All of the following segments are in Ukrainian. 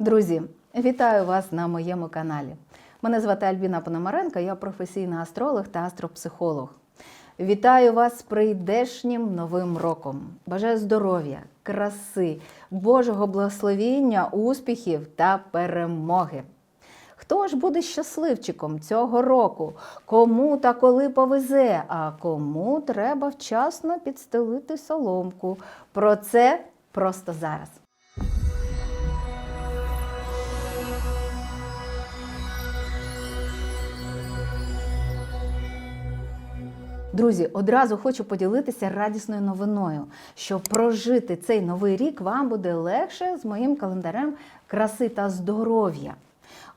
Друзі, вітаю вас на моєму каналі. Мене звати Альбіна Пономаренко, я професійний астролог та астропсихолог. Вітаю вас з прийдешнім новим роком. Бажаю здоров'я, краси, Божого благословіння, успіхів та перемоги. Хто ж буде щасливчиком цього року? Кому та коли повезе, а кому треба вчасно підстелити соломку? Про це просто зараз. Друзі, одразу хочу поділитися радісною новиною, що прожити цей новий рік вам буде легше з моїм календарем краси та здоров'я.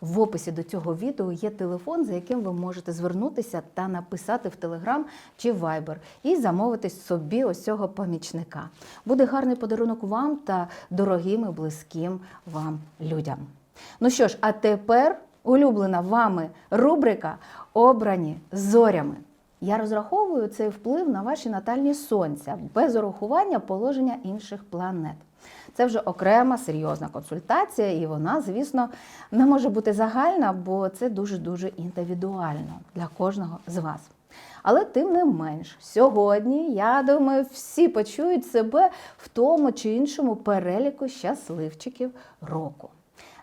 В описі до цього відео є телефон, за яким ви можете звернутися та написати в Телеграм чи Viber і замовити собі ось цього помічника. Буде гарний подарунок вам та дорогим і близьким вам людям. Ну що ж, а тепер улюблена вами рубрика Обрані зорями. Я розраховую цей вплив на ваші натальні сонця без урахування положення інших планет. Це вже окрема серйозна консультація, і вона, звісно, не може бути загальна, бо це дуже-дуже індивідуально для кожного з вас. Але тим не менш, сьогодні, я думаю, всі почують себе в тому чи іншому переліку щасливчиків року.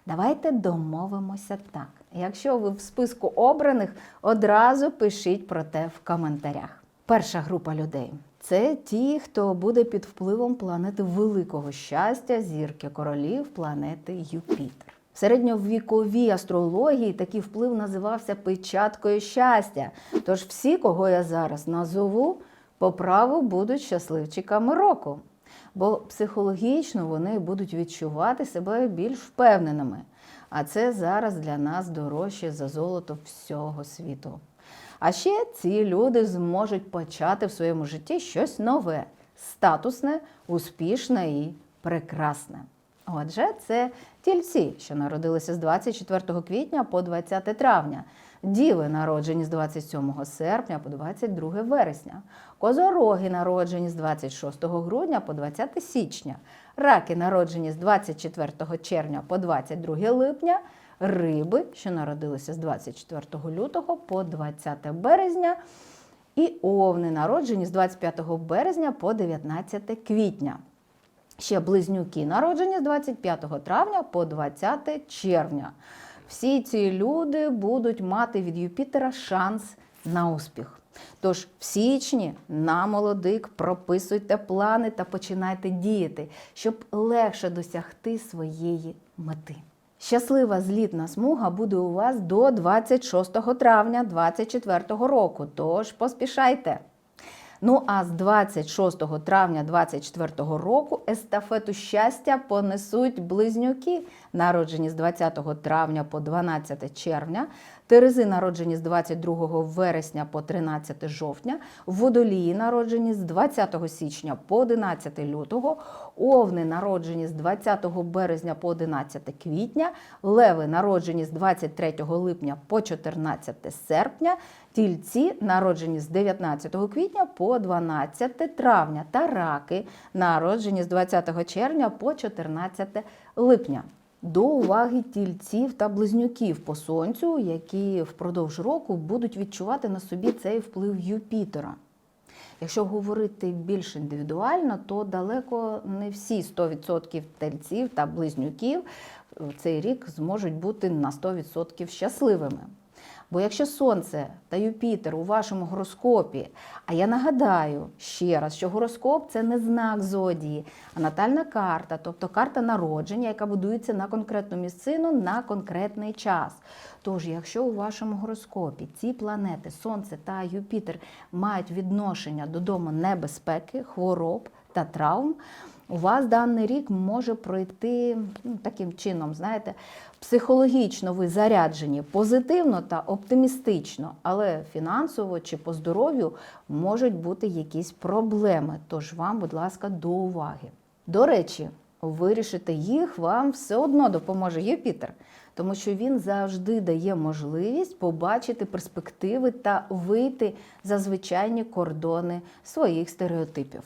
Давайте домовимося так. Якщо ви в списку обраних, одразу пишіть про те в коментарях. Перша група людей це ті, хто буде під впливом планети великого щастя, зірки королів, планети Юпітер. В середньовіковій астрології такий вплив називався печаткою щастя. Тож всі, кого я зараз назову, по праву будуть щасливчиками року. Бо психологічно вони будуть відчувати себе більш впевненими. А це зараз для нас дорожче за золото всього світу. А ще ці люди зможуть почати в своєму житті щось нове, статусне, успішне і прекрасне. Отже, це тільці, що народилися з 24 квітня по 20 травня, діви, народжені з 27 серпня по 22 вересня, козороги, народжені з 26 грудня по 20 січня, раки, народжені з 24 червня по 22 липня, риби, що народилися з 24 лютого по 20 березня, і овни, народжені з 25 березня по 19 квітня. Ще близнюки народжені з 25 травня по 20 червня. Всі ці люди будуть мати від Юпітера шанс на успіх. Тож в січні на молодик прописуйте плани та починайте діяти, щоб легше досягти своєї мети. Щаслива злітна смуга буде у вас до 26 травня 2024 року, тож поспішайте. Ну а з 26 травня 2024 року естафету щастя понесуть близнюки, народжені з 20 травня по 12 червня, Терези, народжені з 22 вересня по 13 жовтня, водолії, народжені з 20 січня по 11 лютого, овни, народжені з 20 березня по 11 квітня, леви, народжені з 23 липня по 14 серпня, тільці, народжені з 19 квітня по 12 травня, та раки, народжені з 20 червня по 14 липня. До уваги тільців та близнюків по сонцю, які впродовж року будуть відчувати на собі цей вплив Юпітера. Якщо говорити більш індивідуально, то далеко не всі 100% тельців та близнюків в цей рік зможуть бути на 100% щасливими. Бо якщо Сонце та Юпітер у вашому гороскопі, а я нагадаю ще раз, що гороскоп це не знак зодії, а натальна карта, тобто карта народження, яка будується на конкретну місцину на конкретний час. Тож, якщо у вашому гороскопі ці планети, Сонце та Юпітер, мають відношення до дому небезпеки, хвороб та травм, у вас даний рік може пройти ну, таким чином, знаєте, психологічно ви заряджені позитивно та оптимістично, але фінансово чи по здоров'ю можуть бути якісь проблеми. Тож вам, будь ласка, до уваги. До речі, вирішити їх вам все одно допоможе Юпітер, тому що він завжди дає можливість побачити перспективи та вийти за звичайні кордони своїх стереотипів.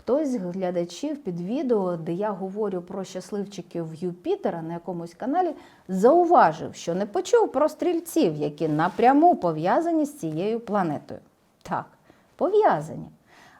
Хтось з глядачів під відео, де я говорю про щасливчиків Юпітера на якомусь каналі, зауважив, що не почув про стрільців, які напряму пов'язані з цією планетою. Так, пов'язані.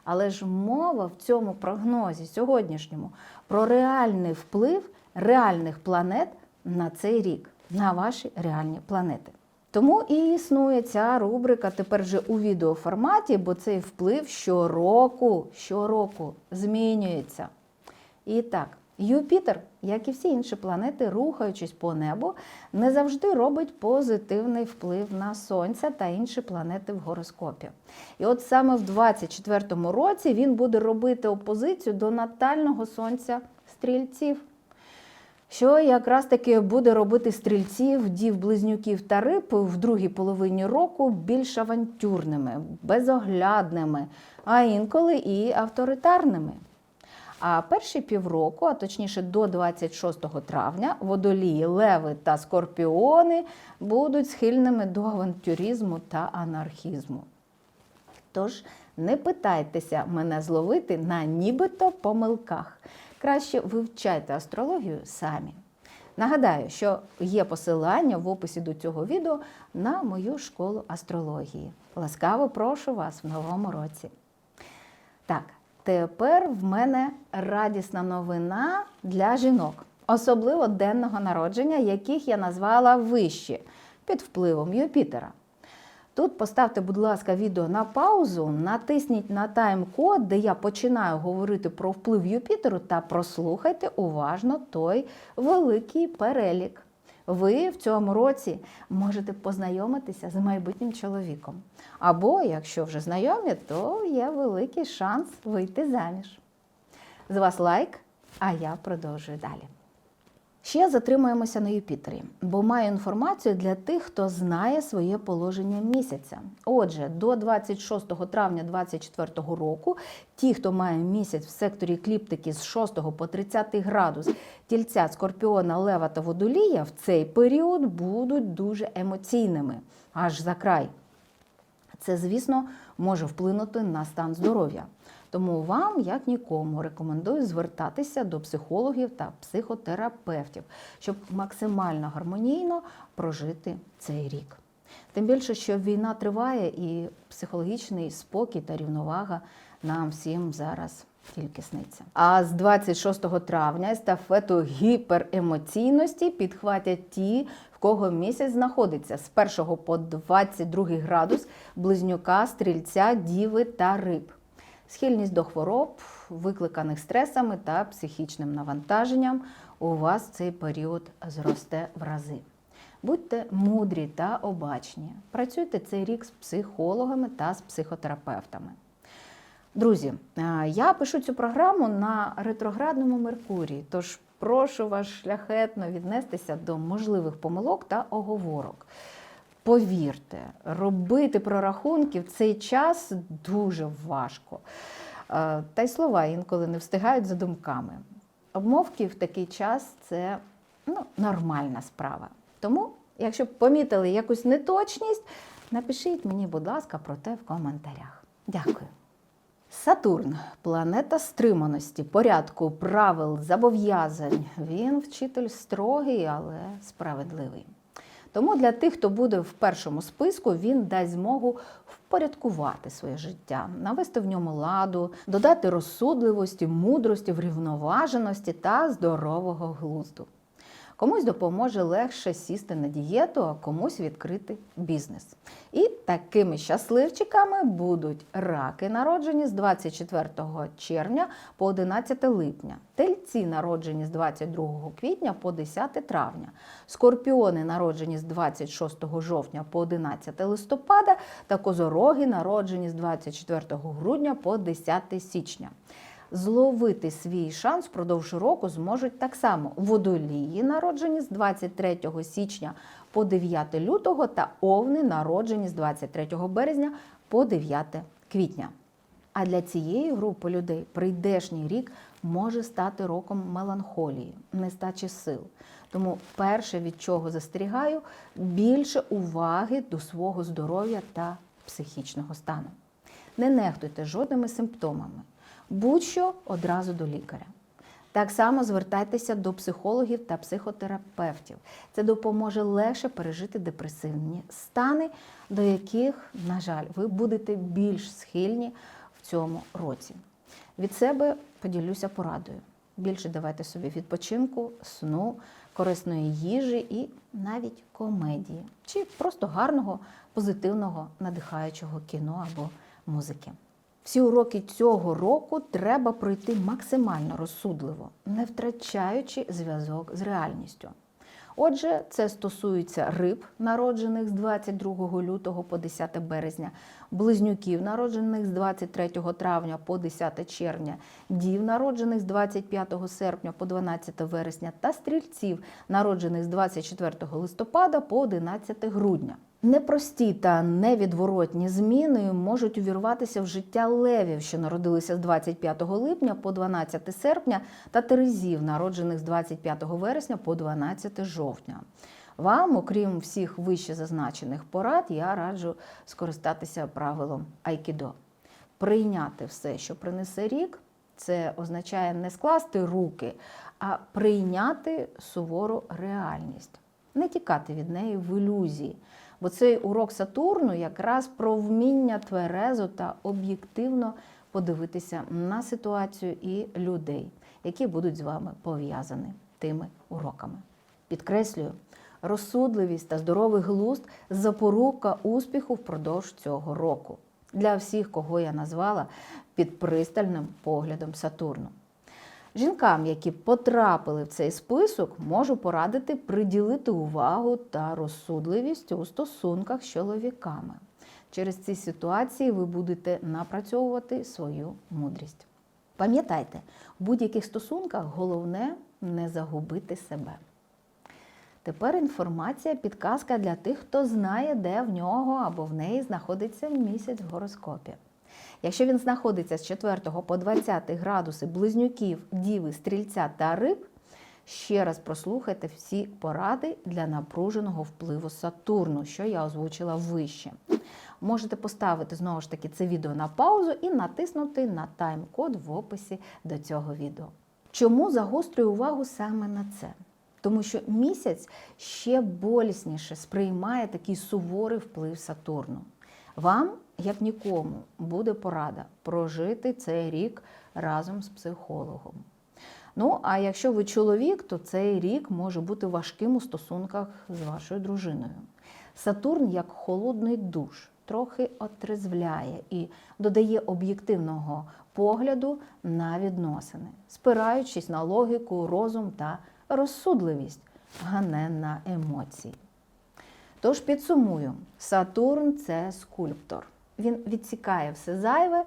Але ж мова в цьому прогнозі сьогоднішньому про реальний вплив реальних планет на цей рік, на ваші реальні планети. Тому і існує ця рубрика тепер вже у відеоформаті, бо цей вплив щороку, щороку змінюється. І так, Юпітер, як і всі інші планети, рухаючись по небу, не завжди робить позитивний вплив на Сонця та інші планети в гороскопі. І от саме в 24-му році він буде робити опозицію до натального сонця стрільців. Що якраз таки буде робити стрільців, дів, близнюків та риб в другій половині року більш авантюрними, безоглядними, а інколи і авторитарними. А перші півроку, а точніше до 26 травня, водолії, леви та скорпіони будуть схильними до авантюризму та анархізму. Тож не питайтеся мене зловити на нібито помилках. Краще вивчайте астрологію самі. Нагадаю, що є посилання в описі до цього відео на мою школу астрології. Ласкаво прошу вас в новому році. Так, тепер в мене радісна новина для жінок, особливо денного народження, яких я назвала вищі під впливом Юпітера. Тут поставте, будь ласка, відео на паузу, натисніть на тайм-код, де я починаю говорити про вплив Юпітеру, та прослухайте уважно той великий перелік. Ви в цьому році можете познайомитися з майбутнім чоловіком. Або, якщо вже знайомі, то є великий шанс вийти заміж. З вас лайк, а я продовжую далі. Ще затримуємося на Юпітері, бо маю інформацію для тих, хто знає своє положення місяця. Отже, до 26 травня 2024 року ті, хто має місяць в секторі кліптики з 6 по 30 градус тільця, скорпіона, лева та водолія, в цей період будуть дуже емоційними, аж за край. Це, звісно, може вплинути на стан здоров'я. Тому вам, як нікому, рекомендую звертатися до психологів та психотерапевтів, щоб максимально гармонійно прожити цей рік. Тим більше, що війна триває, і психологічний спокій та рівновага нам всім зараз тільки сниться. А з 26 травня естафету гіперемоційності підхватять ті, в кого місяць знаходиться з 1 по 22 градус близнюка, стрільця, діви та риб. Схильність до хвороб, викликаних стресами та психічним навантаженням, у вас цей період зросте в рази. Будьте мудрі та обачні. Працюйте цей рік з психологами та з психотерапевтами. Друзі, е, я пишу цю програму на ретроградному Меркурії, тож прошу вас шляхетно віднестися до можливих помилок та оговорок. Повірте, робити прорахунки в цей час дуже важко. Е, Та й слова інколи не встигають за думками. Обмовки в такий час це ну, нормальна справа. Тому, якщо помітили якусь неточність, напишіть мені, будь ласка, про те в коментарях. Дякую. Сатурн планета стриманості, порядку, правил, зобов'язань. Він вчитель строгий, але справедливий. Тому для тих, хто буде в першому списку, він дасть змогу впорядкувати своє життя, навести в ньому ладу, додати розсудливості, мудрості, врівноваженості та здорового глузду. Комусь допоможе легше сісти на дієту, а комусь відкрити бізнес. І такими щасливчиками будуть раки, народжені з 24 червня по 11 липня, тельці, народжені з 22 квітня по 10 травня, скорпіони, народжені з 26 жовтня по 11 листопада, та козороги, народжені з 24 грудня по 10 січня зловити свій шанс впродовж року зможуть так само водолії, народжені з 23 січня по 9 лютого, та овни, народжені з 23 березня по 9 квітня. А для цієї групи людей прийдешній рік може стати роком меланхолії, нестачі сил. Тому перше, від чого застерігаю, більше уваги до свого здоров'я та психічного стану. Не нехтуйте жодними симптомами. Будь-що одразу до лікаря. Так само звертайтеся до психологів та психотерапевтів. Це допоможе легше пережити депресивні стани, до яких, на жаль, ви будете більш схильні в цьому році. Від себе поділюся порадою. Більше давайте собі відпочинку, сну, корисної їжі і навіть комедії, чи просто гарного, позитивного, надихаючого кіно або музики. Всі уроки цього року треба пройти максимально розсудливо, не втрачаючи зв'язок з реальністю. Отже, це стосується риб, народжених з 22 лютого по 10 березня, близнюків, народжених з 23 травня по 10 червня, дів, народжених з 25 серпня по 12 вересня, та стрільців, народжених з 24 листопада по 11 грудня. Непрості та невідворотні зміни можуть увірватися в життя левів, що народилися з 25 липня по 12 серпня, та терезів, народжених з 25 вересня по 12 жовтня. Вам, окрім всіх вище зазначених порад, я раджу скористатися правилом Айкідо. Прийняти все, що принесе рік, це означає не скласти руки, а прийняти сувору реальність, не тікати від неї в ілюзії. Бо цей урок Сатурну якраз про вміння тверезо та об'єктивно подивитися на ситуацію і людей, які будуть з вами пов'язані тими уроками. Підкреслюю, розсудливість та здоровий глузд запорука успіху впродовж цього року для всіх, кого я назвала під пристальним поглядом Сатурну. Жінкам, які потрапили в цей список, можу порадити приділити увагу та розсудливість у стосунках з чоловіками. Через ці ситуації ви будете напрацьовувати свою мудрість. Пам'ятайте, в будь-яких стосунках головне не загубити себе. Тепер інформація, підказка для тих, хто знає, де в нього або в неї знаходиться місяць в гороскопі. Якщо він знаходиться з 4 по 20 градуси близнюків, діви, стрільця та риб, ще раз прослухайте всі поради для напруженого впливу Сатурну, що я озвучила вище. Можете поставити знову ж таки це відео на паузу і натиснути на тайм-код в описі до цього відео. Чому загострюю увагу саме на це? Тому що місяць ще болісніше сприймає такий суворий вплив Сатурну. Вам, як нікому, буде порада прожити цей рік разом з психологом. Ну, а якщо ви чоловік, то цей рік може бути важким у стосунках з вашою дружиною. Сатурн, як холодний душ, трохи отрезвляє і додає об'єктивного погляду на відносини, спираючись на логіку, розум та розсудливість, а не на емоції. Тож підсумую, Сатурн це скульптор. Він відсікає все зайве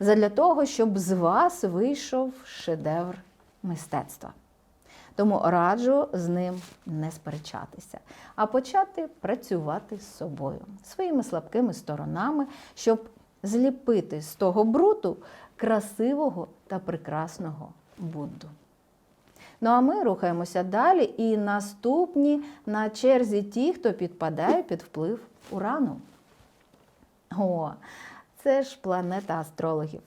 задля того, щоб з вас вийшов шедевр мистецтва. Тому раджу з ним не сперечатися, а почати працювати з собою, своїми слабкими сторонами, щоб зліпити з того бруту красивого та прекрасного Будду. Ну а ми рухаємося далі. І наступні на черзі ті, хто підпадає під вплив урану. О, це ж планета астрологів.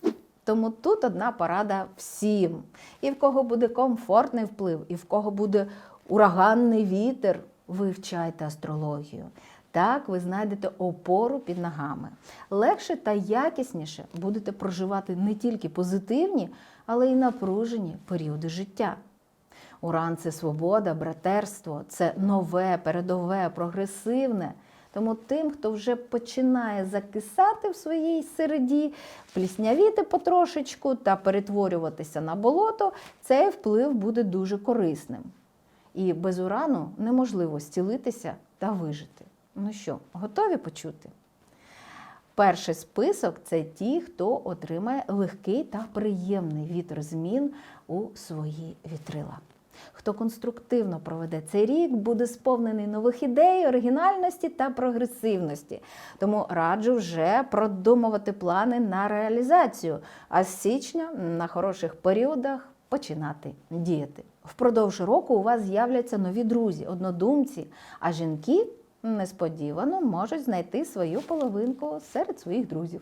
Тому тут одна порада всім. І в кого буде комфортний вплив, і в кого буде ураганний вітер, вивчайте астрологію. Так ви знайдете опору під ногами. Легше та якісніше будете проживати не тільки позитивні, але й напружені періоди життя. Уран це свобода, братерство, це нове, передове, прогресивне. Тому тим, хто вже починає закисати в своїй середі, пліснявіти потрошечку та перетворюватися на болото, цей вплив буде дуже корисним. І без урану неможливо зцілитися та вижити. Ну що, готові почути? Перший список це ті, хто отримає легкий та приємний вітер змін у свої вітрила. Хто конструктивно проведе цей рік, буде сповнений нових ідей, оригінальності та прогресивності. Тому раджу вже продумувати плани на реалізацію, а з січня на хороших періодах починати діяти. Впродовж року у вас з'являться нові друзі, однодумці, а жінки несподівано можуть знайти свою половинку серед своїх друзів.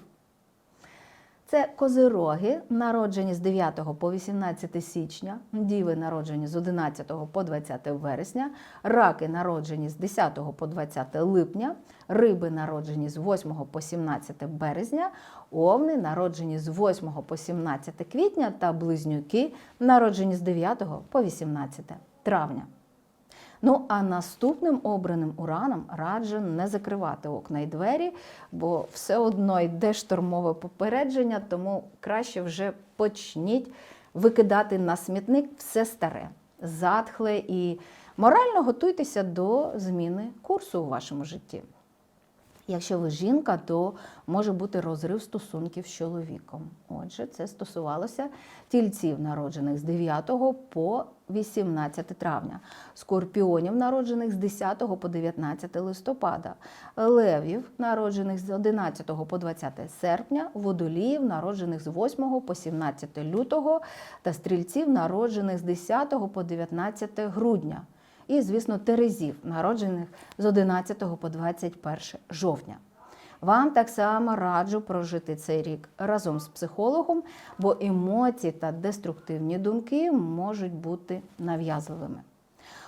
Це козироги, народжені з 9 по 18 січня, діви народжені з 11 по 20 вересня, раки народжені з 10 по 20 липня, риби народжені з 8 по 17 березня, овни народжені з 8 по 17 квітня та близнюки народжені з 9 по 18 травня. Ну а наступним обраним ураном раджу не закривати окна і двері, бо все одно йде штормове попередження, тому краще вже почніть викидати на смітник все старе, затхле і морально готуйтеся до зміни курсу у вашому житті. Якщо ви жінка, то може бути розрив стосунків з чоловіком. Отже, це стосувалося тільців, народжених з 9 по 18 травня, скорпіонів, народжених з 10 по 19 листопада, левів, народжених з 11 по 20 серпня, водоліїв, народжених з 8 по 17 лютого, та стрільців, народжених з 10 по 19 грудня і, звісно, Терезів, народжених з 11 по 21 жовтня. Вам так само раджу прожити цей рік разом з психологом, бо емоції та деструктивні думки можуть бути нав'язливими.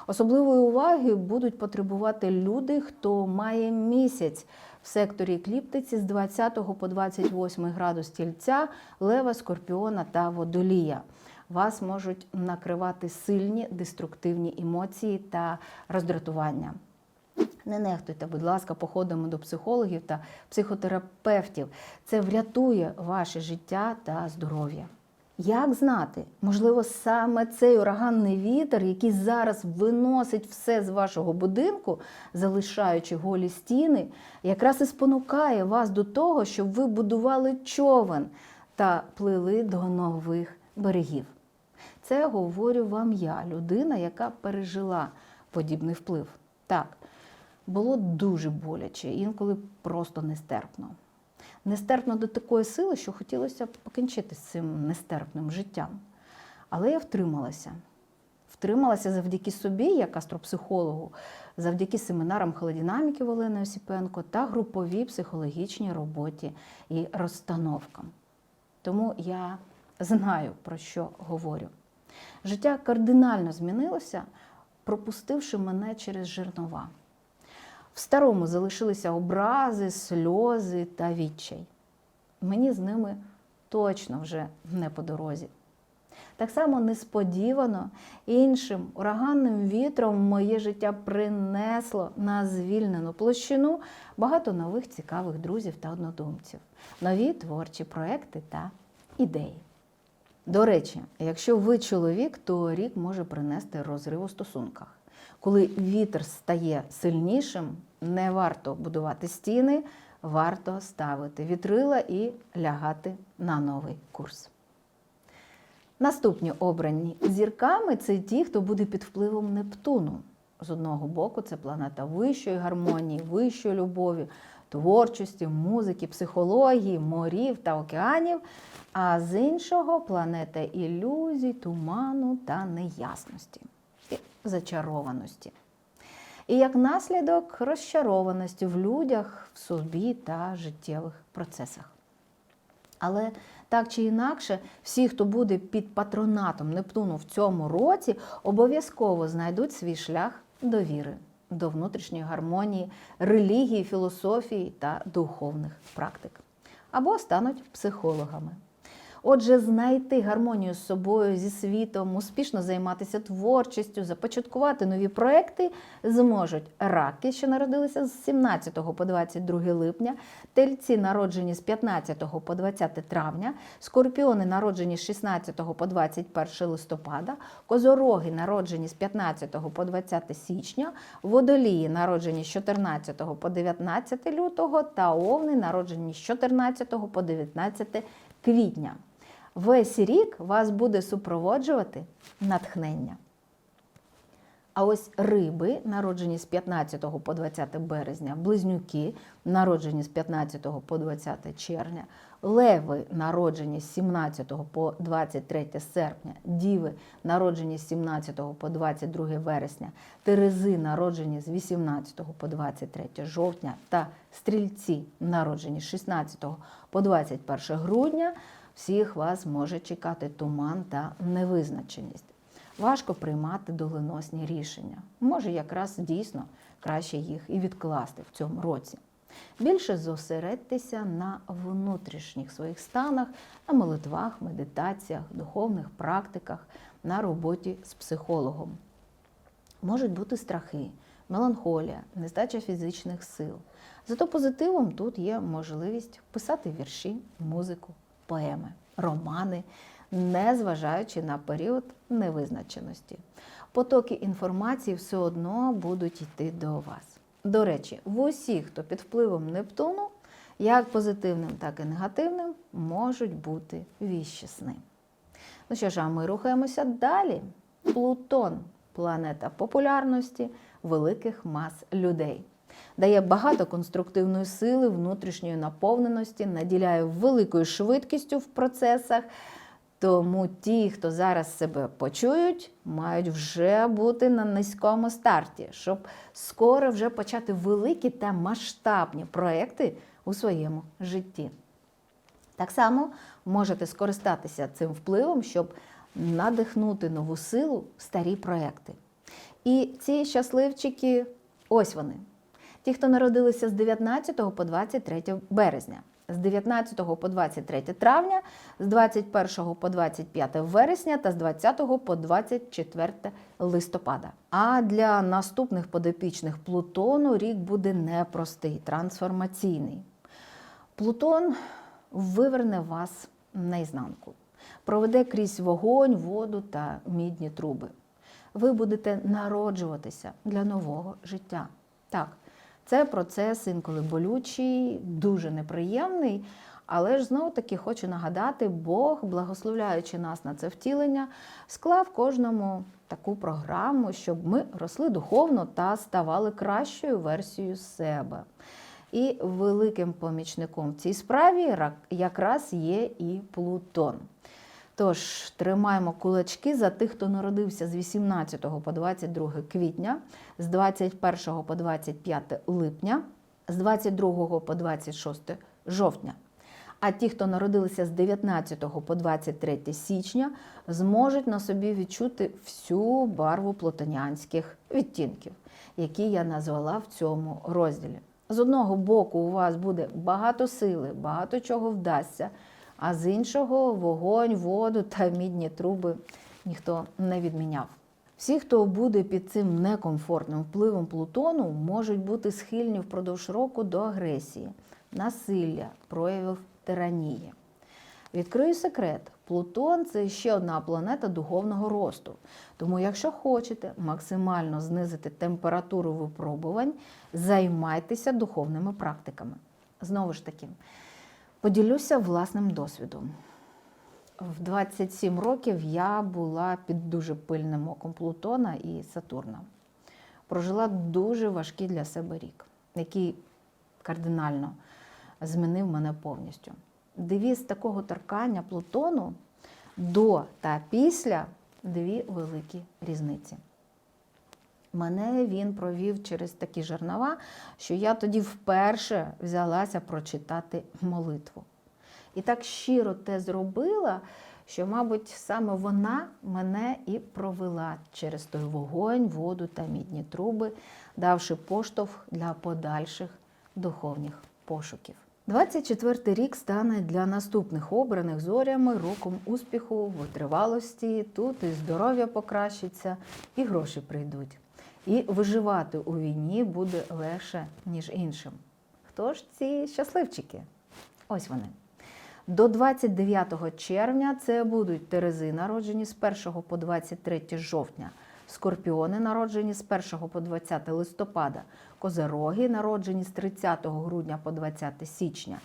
Особливої уваги будуть потребувати люди, хто має місяць в секторі екліптиці з 20 по 28 градус тільця, лева, скорпіона та водолія вас можуть накривати сильні деструктивні емоції та роздратування. Не нехтуйте, будь ласка, походами до психологів та психотерапевтів. Це врятує ваше життя та здоров'я. Як знати, можливо, саме цей ураганний вітер, який зараз виносить все з вашого будинку, залишаючи голі стіни, якраз і спонукає вас до того, щоб ви будували човен та плили до нових берегів. Це говорю вам я, людина, яка пережила подібний вплив. Так, було дуже боляче, інколи просто нестерпно. Нестерпно до такої сили, що хотілося покінчити з цим нестерпним життям. Але я втрималася. Втрималася завдяки собі, як астропсихологу, завдяки семінарам холодинаміки Олени Осіпенко та груповій психологічній роботі і розстановкам. Тому я знаю, про що говорю. Життя кардинально змінилося, пропустивши мене через жернова. В старому залишилися образи, сльози та відчай. Мені з ними точно вже не по дорозі. Так само несподівано іншим ураганним вітром моє життя принесло на звільнену площину багато нових цікавих друзів та однодумців, нові творчі проекти та ідеї. До речі, якщо ви чоловік, то рік може принести розрив у стосунках. Коли вітер стає сильнішим, не варто будувати стіни, варто ставити вітрила і лягати на новий курс. Наступні обрані зірками це ті, хто буде під впливом Нептуну. З одного боку, це планета вищої гармонії, вищої любові, творчості, музики, психології, морів та океанів, а з іншого планета ілюзій, туману та неясності і зачарованості. І як наслідок розчарованості в людях, в собі та життєвих процесах. Але так чи інакше, всі, хто буде під патронатом Нептуну в цьому році, обов'язково знайдуть свій шлях до віри, до внутрішньої гармонії, релігії, філософії та духовних практик. Або стануть психологами. Отже, знайти гармонію з собою, зі світом, успішно займатися творчістю, започаткувати нові проекти зможуть раки, що народилися з 17 по 22 липня, тельці народжені з 15 по 20 травня, скорпіони народжені з 16 по 21 листопада, козороги народжені з 15 по 20 січня, водолії народжені з 14 по 19 лютого та овни народжені з 14 по 19 квітня. Весь рік вас буде супроводжувати натхнення. А ось риби, народжені з 15 по 20 березня, близнюки, народжені з 15 по 20 червня, леви, народжені з 17 по 23 серпня, діви, народжені з 17 по 22 вересня, терези, народжені з 18 по 23 жовтня, та стрільці, народжені з 16 по 21 грудня, всіх вас може чекати туман та невизначеність. Важко приймати доленосні рішення. Може, якраз дійсно краще їх і відкласти в цьому році. Більше зосередьтеся на внутрішніх своїх станах, на молитвах, медитаціях, духовних практиках, на роботі з психологом. Можуть бути страхи, меланхолія, нестача фізичних сил. Зато позитивом тут є можливість писати вірші, музику, поеми, романи, не зважаючи на період невизначеності. Потоки інформації все одно будуть йти до вас. До речі, в усіх, хто під впливом Нептуну, як позитивним, так і негативним, можуть бути віщі сни. Ну що ж, а ми рухаємося далі. Плутон планета популярності великих мас людей. Дає багато конструктивної сили, внутрішньої наповненості, наділяє великою швидкістю в процесах. Тому ті, хто зараз себе почують, мають вже бути на низькому старті, щоб скоро вже почати великі та масштабні проекти у своєму житті. Так само можете скористатися цим впливом, щоб надихнути нову силу в старі проекти. І ці щасливчики, ось вони. Ті, хто народилися з 19 по 23 березня, з 19 по 23 травня, з 21 по 25 вересня та з 20 по 24 листопада. А для наступних подопічних Плутону рік буде непростий, трансформаційний. Плутон виверне вас наізнанку, проведе крізь вогонь, воду та мідні труби. Ви будете народжуватися для нового життя. Так, це процес інколи болючий, дуже неприємний. Але ж знову таки хочу нагадати, Бог, благословляючи нас на це втілення, склав кожному таку програму, щоб ми росли духовно та ставали кращою версією себе. І великим помічником в цій справі якраз є і Плутон. Тож тримаємо кулачки за тих, хто народився з 18 по 22 квітня, з 21 по 25 липня, з 22 по 26 жовтня. А ті, хто народилися з 19 по 23 січня, зможуть на собі відчути всю барву плутонянських відтінків, які я назвала в цьому розділі. З одного боку, у вас буде багато сили, багато чого вдасться а з іншого вогонь, воду та мідні труби ніхто не відміняв. Всі, хто буде під цим некомфортним впливом Плутону, можуть бути схильні впродовж року до агресії, насилля, проявів тиранії. Відкрию секрет: Плутон це ще одна планета духовного росту. Тому, якщо хочете максимально знизити температуру випробувань, займайтеся духовними практиками. Знову ж таки, Поділюся власним досвідом. В 27 років я була під дуже пильним оком Плутона і Сатурна. Прожила дуже важкий для себе рік, який кардинально змінив мене повністю. Девіз такого торкання Плутону до та після дві великі різниці. Мене він провів через такі жернова, що я тоді вперше взялася прочитати молитву. І так щиро те зробила, що, мабуть, саме вона мене і провела через той вогонь, воду та мідні труби, давши поштовх для подальших духовних пошуків. 24 рік стане для наступних обраних зорями роком успіху, витривалості. Тут і здоров'я покращиться, і гроші прийдуть. І виживати у війні буде легше, ніж іншим. Хто ж ці щасливчики? Ось вони. До 29 червня це будуть Терези, народжені з 1 по 23 жовтня, скорпіони, народжені з 1 по 20 листопада, козероги, народжені з 30 грудня по 20 січня,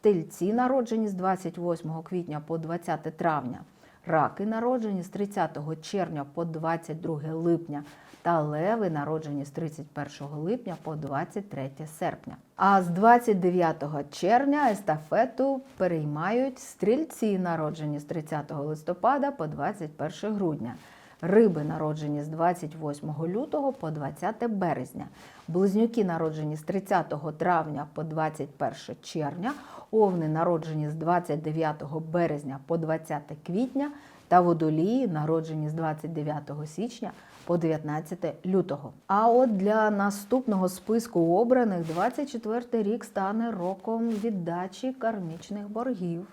тельці, народжені з 28 квітня по 20 травня, Раки народжені з 30 червня по 22 липня та леви народжені з 31 липня по 23 серпня. А з 29 червня естафету переймають стрільці, народжені з 30 листопада по 21 грудня. Риби народжені з 28 лютого по 20 березня, близнюки народжені з 30 травня по 21 червня, овни народжені з 29 березня по 20 квітня. Та водолії народжені з 29 січня по 19 лютого. А от для наступного списку обраних 24 рік стане роком віддачі кармічних боргів,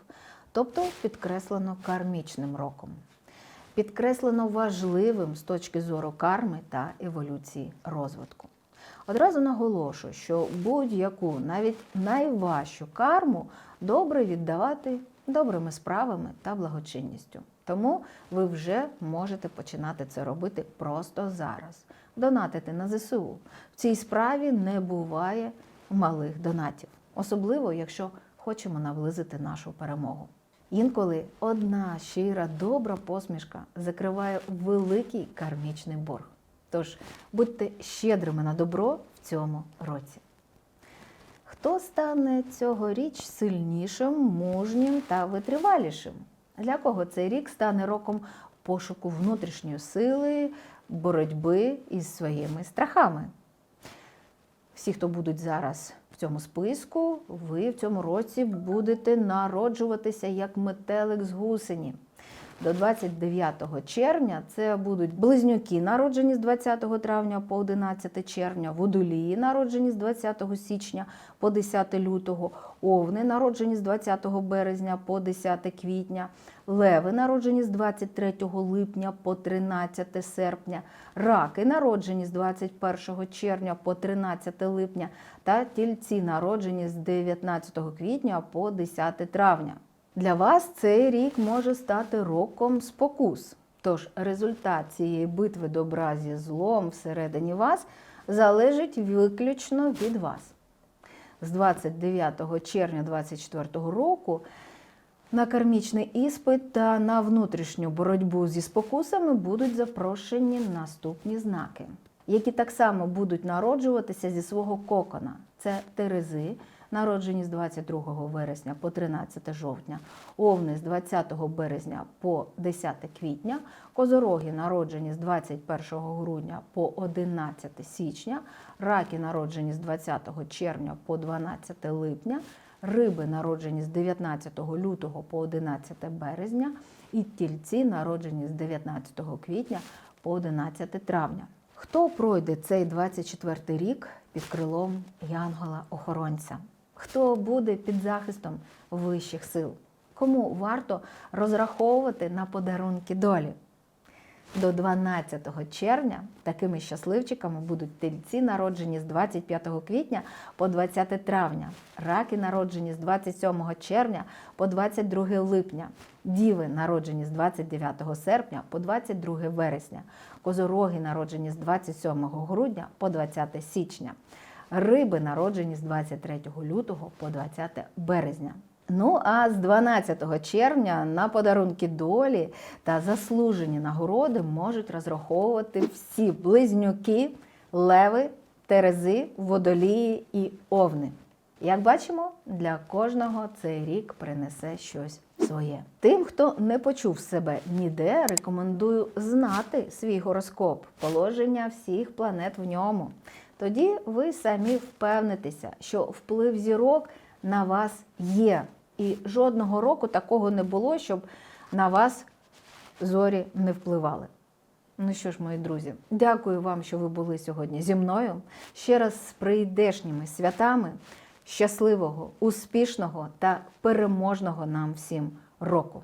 тобто підкреслено кармічним роком підкреслено важливим з точки зору карми та еволюції розвитку. Одразу наголошую, що будь-яку, навіть найважчу карму добре віддавати добрими справами та благочинністю. Тому ви вже можете починати це робити просто зараз. Донатити на ЗСУ. В цій справі не буває малих донатів, особливо якщо хочемо наблизити нашу перемогу. Інколи одна щира добра посмішка закриває великий кармічний борг. Тож будьте щедрими на добро в цьому році. Хто стане цьогоріч сильнішим, мужнім та витривалішим? Для кого цей рік стане роком пошуку внутрішньої сили, боротьби із своїми страхами? Всі, хто будуть зараз в цьому списку, ви в цьому році будете народжуватися як метелик з гусені. До 29 червня це будуть близнюки, народжені з 20 травня по 11 червня, водолії, народжені з 20 січня по 10 лютого, овни, народжені з 20 березня по 10 квітня, леви, народжені з 23 липня по 13 серпня, раки, народжені з 21 червня по 13 липня, та тільці, народжені з 19 квітня по 10 травня. Для вас цей рік може стати роком спокус. Тож результат цієї битви добра зі злом всередині вас залежить виключно від вас. З 29 червня 2024 року на кармічний іспит та на внутрішню боротьбу зі спокусами будуть запрошені наступні знаки, які так само будуть народжуватися зі свого кокона. Це Терези, народжені з 22 вересня по 13 жовтня, овни з 20 березня по 10 квітня, козороги народжені з 21 грудня по 11 січня, раки народжені з 20 червня по 12 липня, риби народжені з 19 лютого по 11 березня, і тільці народжені з 19 квітня по 11 травня. Хто пройде цей 24 рік під крилом Янгола-охоронця? Хто буде під захистом вищих сил? Кому варто розраховувати на подарунки долі? До 12 червня такими щасливчиками будуть тельці, народжені з 25 квітня по 20 травня, раки народжені з 27 червня по 22 липня, діви народжені з 29 серпня по 22 вересня, козороги народжені з 27 грудня по 20 січня, риби народжені з 23 лютого по 20 березня. Ну а з 12 червня на подарунки долі та заслужені нагороди можуть розраховувати всі близнюки, леви, терези, водолії і овни. Як бачимо, для кожного цей рік принесе щось своє. Тим, хто не почув себе ніде, рекомендую знати свій гороскоп, положення всіх планет в ньому. Тоді ви самі впевнитеся, що вплив зірок на вас є. І жодного року такого не було, щоб на вас зорі не впливали. Ну що ж, мої друзі, дякую вам, що ви були сьогодні зі мною. Ще раз з прийдешніми святами, щасливого, успішного та переможного нам всім року.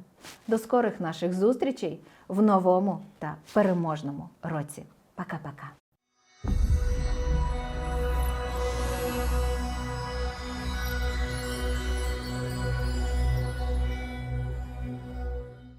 До скорих наших зустрічей в новому та переможному році. Пока-пока.